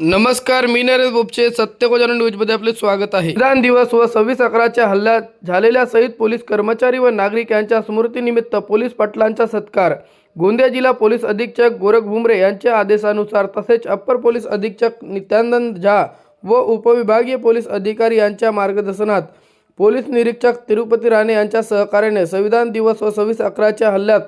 नमस्कार मी नरेश बोपचे. सत्यकोजन न्यूजमध्ये आपले स्वागत आहे. विधान दिवस व सव्वीस अकराच्या हल्ल्यात झालेल्या शहीद पोलीस कर्मचारी व नागरिक यांच्या स्मृतीनिमित्त पोलीस पाटलांचा सत्कार. गोंदिया जिल्हा पोलीस अधीक्षक गोरख भुमरे यांच्या आदेशानुसार तसेच अप्पर पोलीस अधीक्षक नित्यानंद झा व उपविभागीय पोलीस अधिकारी यांच्या मार्गदर्शनात पोलीस निरीक्षक तिरुपती राणे यांच्या सहकार्याने संविधान दिवस व सव्वीस अकराच्या हल्ल्यात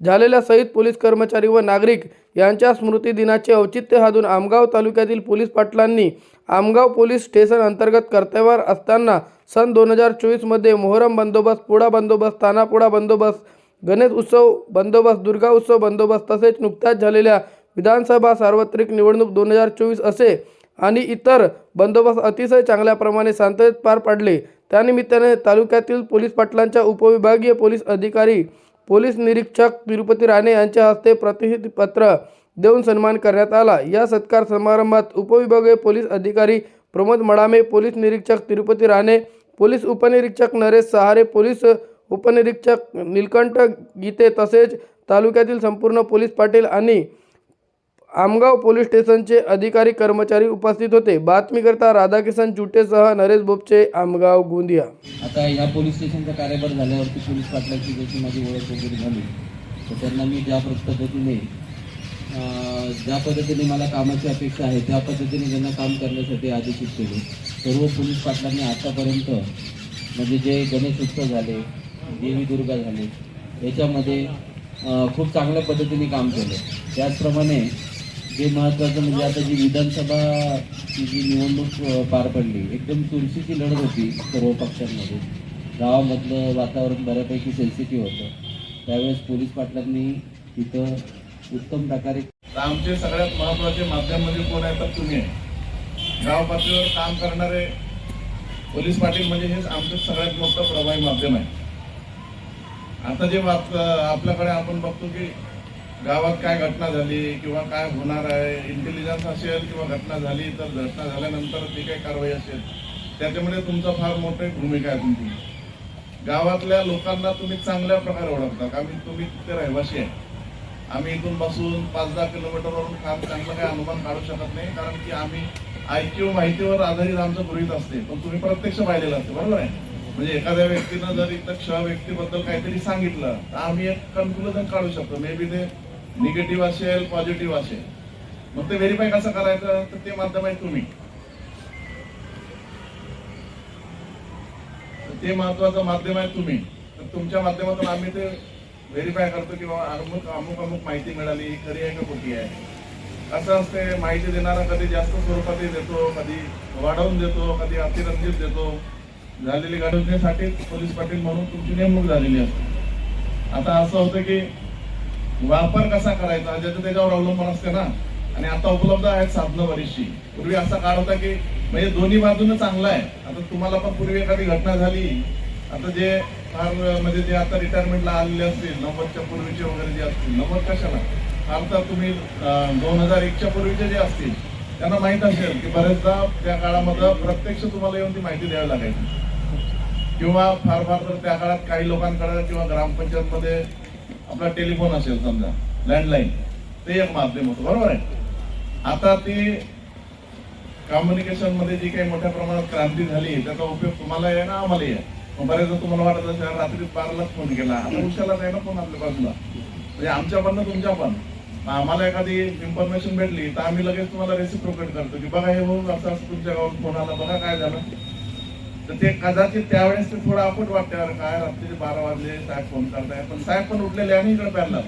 झालेल्या शहीद पोलीस कर्मचारी व नागरिक यांच्या स्मृती दिनाचे औचित्य साधून आमगाव तालुक्यातील पोलीस पाटलांनी आमगाव पोलीस स्टेशन अंतर्गत कर्तव्यावर असताना सन दोन हजार चोवीसमध्ये मोहरम बंदोबस्त पुडा बंदोबस्त तानापुडा बंदोबस्त गणेश उत्सव बंदोबस्त दुर्गा उत्सव बंदोबस्त तसेच नुकत्याच झालेल्या विधानसभा सार्वत्रिक निवडणूक दोन हजार चोवीस असे आणि इतर बंदोबस्त अतिशय चांगल्याप्रमाणे शांततेत पार पाडले. त्यानिमित्ताने तालुक्यातील पोलीस पाटलांच्या उपविभागीय पोलीस अधिकारी पोलीस निरीक्षक तिरुपती राणे यांच्या हस्ते प्रतिनिधिपत्र देऊन सन्मान करण्यात आला. या सत्कार समारंभात उपविभागीय पोलीस अधिकारी प्रमोद मडामे पोलीस निरीक्षक तिरुपती राणे पोलीस उपनिरीक्षक नरेश सहारे पोलीस उपनिरीक्षक निलकंठ गीते तसेच तालुक्यातील संपूर्ण पोलीस पाटील आणि आमगाव पोलीस स्टेशनचे अधिकारी कर्मचारी उपस्थित होते. बातमीकरता राधाकिशन जुटेसह नरेश बोपचे आमगाव गोंदिया. आता या पोलीस स्टेशनचा कार्यभार झाल्यावरती पोलीस पाटलाची जशी माझी ओळख वगैरे झाली. तर त्यांना मी ज्या पद्धतीने ज्या पद्धतीने मला कामाची अपेक्षा आहे त्या पद्धतीने त्यांना काम करण्यासाठी आदेशित केले. सर्व पोलीस पाटलांनी आतापर्यंत म्हणजे जे गणेश उत्सव झाले देवी दुर्गा झाले याच्यामध्ये खूप चांगल्या पद्धतीने काम केलं. त्याचप्रमाणे जे महत्त्वाचं म्हणजे आता जी विधानसभा जी निवडणूक पार पडली एकदम चुरशीची लढत होती सर्व पक्षांमध्ये. गावामधलं वातावरण बऱ्यापैकी सेन्सिटिव्ह होतं. त्यावेळेस पोलीस पाटलांनी तिथं उत्तम प्रकारे आमचे सगळ्यात महत्त्वाचे माध्यम म्हणजे कोण आहे तर तुम्ही आहे. गाव पातळीवर काम करणारे पोलीस पाटील म्हणजे हेच आमचं सगळ्यात मोठं प्रभावी माध्यम आहे. आता जे आपल्याकडे आपण बघतो की गावात काय घटना झाली किंवा काय होणार आहे इंटेलिजन्स असेल किंवा घटना झाली तर घटना झाल्यानंतर जी काही कारवाई असेल त्याच्यामध्ये तुमचा फार मोठी भूमिका आहे तुमची. गावातल्या लोकांना तुम्ही चांगल्या प्रकारे ओळखता आम्ही तुम्ही तिथे रहिवासी आहे. आम्ही इथून बसून पाच दहा किलोमीटरवरून काम चांगलं काही अनुमान काढू शकत नाही कारण की आम्ही आयक्यू माहितीवर आधारित आमचं गृहित असते पण तुम्ही प्रत्यक्ष पाहिलेलं असते बरोबर आहे? म्हणजे एखाद्या व्यक्तीनं जर इथं क्ष व्यक्तीबद्दल काहीतरी सांगितलं तर आम्ही एक कन्क्लुजन काढू शकतो. मे बी ते निगेटिव्ह असेल पॉझिटिव्ह असेल. मग ते व्हेरीफाय कसं करायचं? तर ते माध्यम आहे तुम्ही. ते महत्वाचं माध्यम आहे तुम्ही. तर तुमच्या माध्यमातून आम्ही ते व्हेरीफाय करतो की बाबा अमुक अमुक अमुक माहिती मिळाली ही खरी आहे का खोटी आहे? असं असते माहिती देणारा कधी जास्त स्वरूपातही देतो कधी वाढवून देतो कधी अतिरंजित देतो. झालेली घडवण्यासाठी पोलीस पाटील म्हणून तुमची नेमणूक झालेली असते. आता असं होतं की वापर कसा करायचा? ज्याचं त्याच्यावर अवलंबून असते ना. आणि आता उपलब्ध आहेत साधनं बरीचशी. पूर्वी असा काळ होता की म्हणजे दोन्ही बाजूनं चांगला आहे. आता तुम्हाला पण पूर्वी एखादी घटना झाली. आता जे फार म्हणजे जे आता रिटायरमेंटला आलेले असतील नव्वदच्या पूर्वीचे वगैरे जे असतील नव्वद कशाला? फार तर तुम्ही दोन हजार एकच्या पूर्वीचे जे असतील त्यांना माहीत असेल की बरेचदा त्या काळामध्ये प्रत्यक्ष तुम्हाला येऊन ती माहिती द्यावी लागायची. किंवा फार फार तर त्या काळात काही लोकांकडे किंवा ग्रामपंचायत मध्ये आपला टेलिफोन असेल समजा लँडलाईन ते एक माध्यम होतं बरोबर आहे? आता ती कम्युनिकेशनमध्ये जी काही मोठ्या प्रमाणात क्रांती झाली त्याचा उपयोग तुम्हाला आहे ना आम्हाला आहे. बऱ्याचदा तुम्हाला वाटत असेल रात्री बारालाच फोन केला. आता उशाला नाही ना फोन आपल्या बाजूला? म्हणजे आमच्या पण तुमच्या पण. आम्हाला एखादी इन्फॉर्मेशन भेटली तर आम्ही लगेच तुम्हाला रेसिप्रोकेट करतो की बघा हे भाऊ असं असं तुमच्या गावात फोन आला बघा काय झालं. तर ते कदाचित त्यावेळेस ते थोडं अवघड वाटते अरे काय रात्रीचे बारा वाजले साहेब फोन करताय. पण साहेब पण उठलेले आणि इकडे प्यारला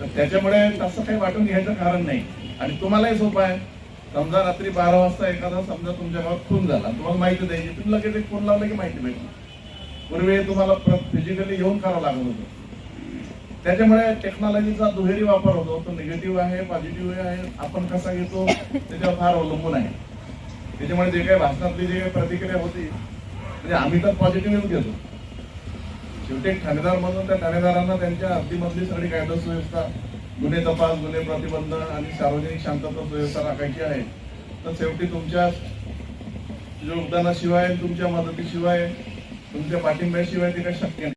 तर त्याच्यामुळे तसं काही वाटून घ्यायचं कारण नाही. आणि तुम्हालाही सोपं आहे. समजा रात्री बारा वाजता एखादा समजा तुमच्या गावात खून झाला तुम्हाला माहिती द्यायची तुम्ही लगेच एक फोन लावला की माहिती भेटली. पूर्वी तुम्हाला फिजिकली येऊन करावं लागत होतं. त्याच्यामुळे टेक्नॉलॉजीचा दुहेरी वापर होतो. तो निगेटिव्ह आहे पॉझिटिव्ह आहे आपण कसा घेतो त्याच्यावर फार अवलंबून आहे. त्याच्यामुळे जे काही भाषणातली जी काही प्रतिक्रिया होती म्हणजे आम्ही तर पॉझिटिव्हच घेतो शेवटी ठाणेदार म्हणून त्या ठाणेदारांना त्यांच्या हद्दीमधली सगळी कायदा सुव्यवस्था गुन्हे तपास गुन्हे प्रतिबंध आणि सार्वजनिक शांतता सुव्यवस्था राखायची आहे. तर शेवटी तुमच्या योगदानाशिवाय तुमच्या मदतीशिवाय तुमच्या पाठिंब्याशिवाय ते काही शक्य नाही.